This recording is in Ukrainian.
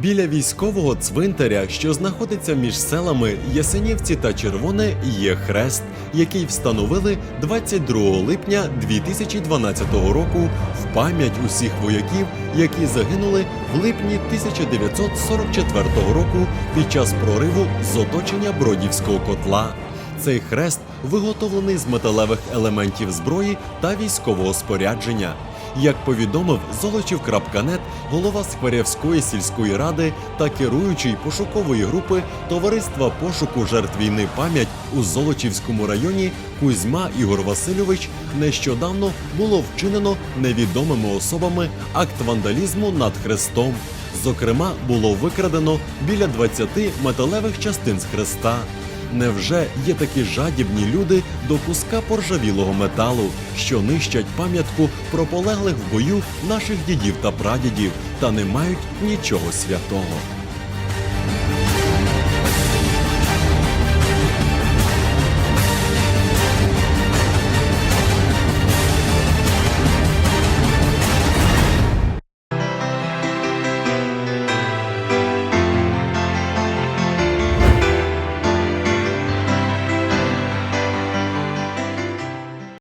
Біля військового цвинтаря, що знаходиться між селами Ясенівці та Червоне, є хрест, який встановили 22 липня 2012 року в пам'ять усіх вояків, які загинули в липні 1944 року під час прориву з оточення Бродівського котла. Цей хрест виготовлений з металевих елементів зброї та військового спорядження. Як повідомив Золочів.нет, голова Скворявської сільської ради та керуючий пошукової групи Товариства пошуку жертв війни пам'ять у Золочівському районі Кузьма Ігор Васильович, нещодавно було вчинено невідомими особами акт вандалізму над хрестом. Зокрема, було викрадено біля 20 металевих частин з хреста. Невже є такі жадібні люди до куска поржавілого металу, що нищать пам'ятку про полеглих в бою наших дідів та прадідів та не мають нічого святого?